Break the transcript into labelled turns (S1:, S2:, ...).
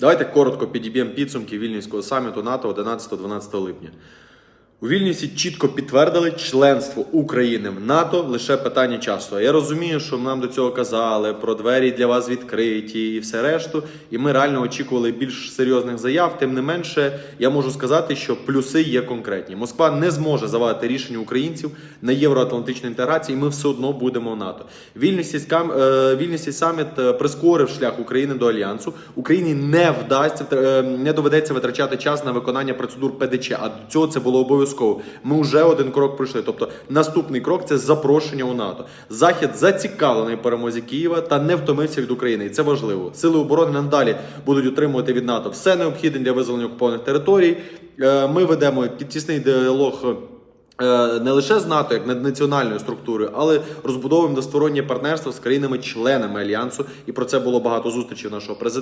S1: Давайте коротко підіб'ємо підсумки Вільнюського саміту НАТО 11-12 липня. У Вільнюсі чітко підтвердили членство України в НАТО лише питання часу. Я розумію, що нам до цього казали про двері для вас відкриті і все решту. І ми реально очікували більш серйозних заяв. Тим не менше, я можу сказати, що плюси є конкретні. Москва не зможе завадити рішення українців на євроатлантичну інтеграцію. і Ми все одно будемо в НАТО. Вільнюсі е, саміт е, прискорив шлях України до альянсу. Україні не вдасться е, не доведеться витрачати час на виконання процедур ПДЧ. А до цього це було обов'язково. Ми вже один крок пройшли. Тобто, наступний крок це запрошення у НАТО. Захід зацікавлений перемозі Києва та не втомився від України, і це важливо. Сили оборони надалі будуть отримувати від НАТО все необхідне для визволення окупованих територій. Е, Ми ведемо тісний діалог. е, Не лише з НАТО, як над національною структурою, але розбудовуємо двостороннє партнерство з країнами-членами альянсу. І про це було багато зустрічей нашого президента.